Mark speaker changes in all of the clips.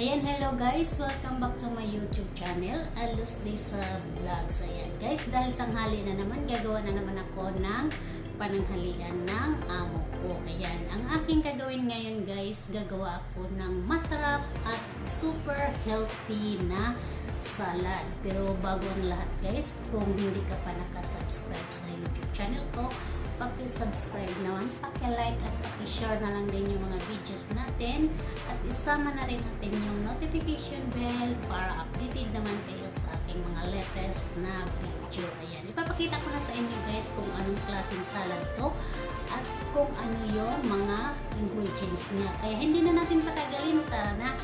Speaker 1: Hello guys! Welcome back to my YouTube channel, Alustrisa Vlogs. Ayan guys, dahil tanghali na naman, gagawa na naman ako ng pananghalian ng amo ko. Ayan, ang aking gagawin ngayon guys, gagawa ako ng masarap at super healthy na salad. Pero bago ang lahat guys, kung hindi ka pa nakasubscribe sa YouTube channel ko, paki-subscribe naman, paki-like at paki-share na lang din yung mga videos natin at isama na rin natin yung notification bell para updated naman kayo sa aking mga latest na video. Ayan, ipapakita ko na sa inyo guys kung anong klaseng salad to at kung ano yung mga ingredients niya. Kaya hindi na natin patagalin, tara na!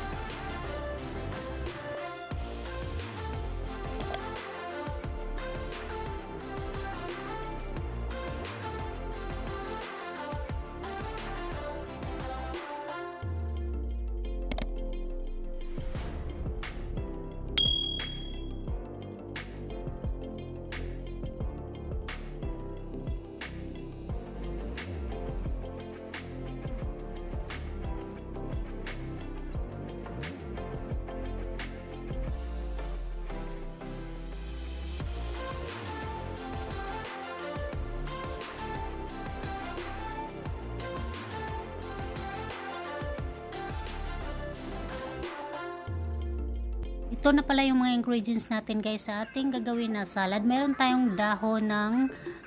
Speaker 1: Ito na pala yung mga ingredients natin guys sa ating gagawin na salad. Meron tayong dahon ng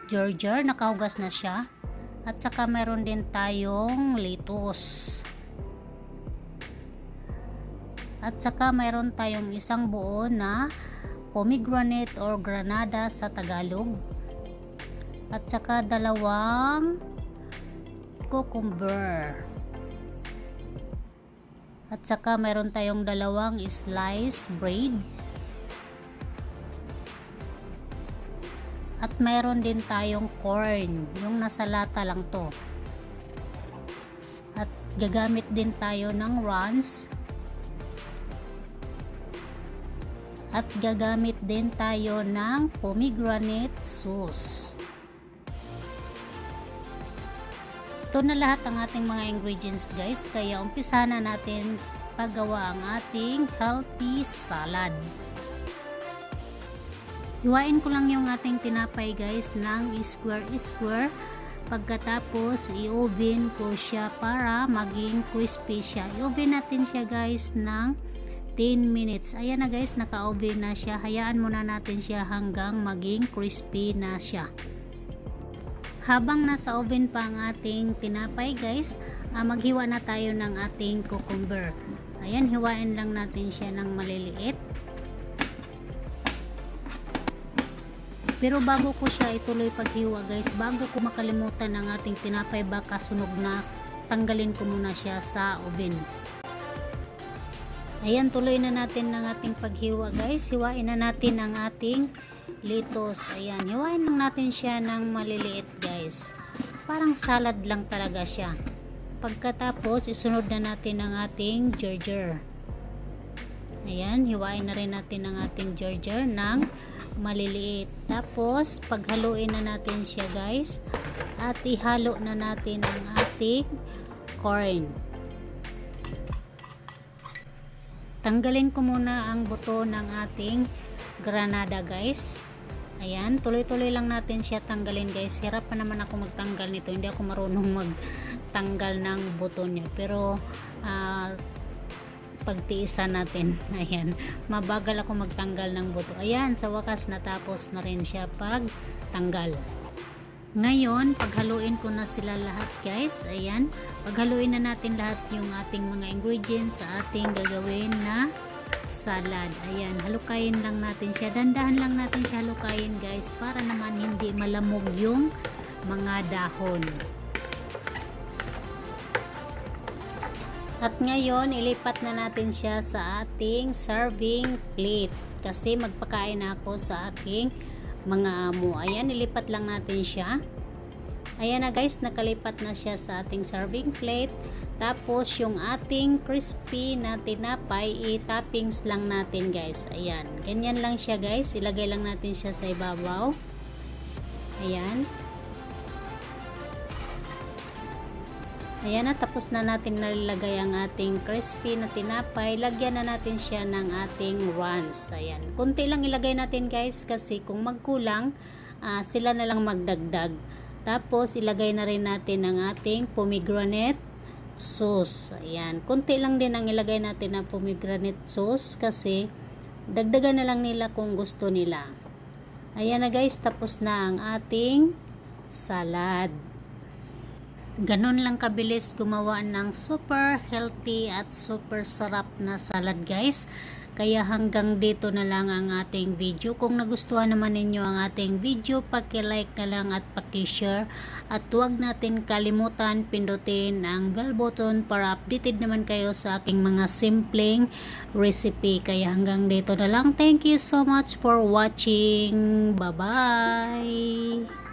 Speaker 1: ginger, nakahugas na siya. At saka meron din tayong lettuce. At saka meron tayong isang buo na pomegranate or granada sa Tagalog. At saka dalawang cucumber. At saka meron tayong dalawang slice bread. At meron din tayong corn, yung nasa lata lang to. At gagamit din tayo ng runs. At gagamit din tayo ng pomegranate sauce. Ito na lahat ang ating mga ingredients guys. Kaya umpisa na natin paggawa ang ating healthy salad. Iwain ko lang yung ating tinapay guys ng square-square. Pagkatapos i-oven ko siya para maging crispy siya. I-oven natin siya guys ng 10 minutes. Ayan na guys, naka-oven na siya. Hayaan muna natin siya hanggang maging crispy na siya habang nasa oven pa ang ating tinapay guys uh, maghiwa na tayo ng ating cucumber. Ayan hiwain lang natin siya ng maliliit. Pero bago ko siya ituloy paghiwa guys bago ko makalimutan ang ating tinapay baka sunog na tanggalin ko muna siya sa oven. Ayan tuloy na natin ng ating paghiwa guys. Hiwain na natin ang ating lettuce ayan. Hiwain lang natin siya ng maliliit guys. Parang salad lang talaga siya. Pagkatapos isunod na natin ang ating ginger ayan hiwain na rin natin ang ating ginger ng maliliit. Tapos paghaluin na natin siya guys. At ihalo na natin ang ating corn. Tanggalin ko muna ang buto ng ating granada guys. Ayan tuloy-tuloy lang natin siya tanggalin guys. Hirap pa naman ako magtanggal nito. Hindi ako marunong magtanggal ng buto niya. Pero uh, pagtiisan natin. Ayan mabagal ako magtanggal ng buto. Ayan sa wakas natapos na rin siya pag tanggal ngayon, paghaluin ko na sila lahat guys. Ayan. Paghaluin na natin lahat yung ating mga ingredients sa ating gagawin na salad. Ayan, halukayin lang natin siya. Dandahan lang natin siya halukayin guys para naman hindi malamog yung mga dahon. At ngayon, ilipat na natin siya sa ating serving plate. Kasi magpakain ako sa aking mga amo. Ayan, ilipat lang natin siya. Ayan na guys, nakalipat na siya sa ating serving plate. Tapos, yung ating crispy na tinapay, i-toppings lang natin guys. Ayan, ganyan lang siya guys. Ilagay lang natin siya sa ibabaw. Ayan. Ayan na, tapos na natin nalagay ang ating crispy na tinapay. Lagyan na natin siya ng ating runs. Ayan. Kunti lang ilagay natin guys kasi kung magkulang, ah, sila na lang magdagdag. Tapos ilagay na rin natin ang ating pomegranate sauce. Ayan. Kunti lang din ang ilagay natin ng pomegranate sauce kasi dagdagan na lang nila kung gusto nila. Ayan na guys, tapos na ang ating salad. Ganon lang kabilis gumawa ng super healthy at super sarap na salad guys. Kaya hanggang dito na lang ang ating video. Kung nagustuhan naman ninyo ang ating video, paki-like na lang at paki-share. At huwag natin kalimutan pindutin ang bell button para updated naman kayo sa aking mga simpleng recipe. Kaya hanggang dito na lang. Thank you so much for watching. Bye-bye!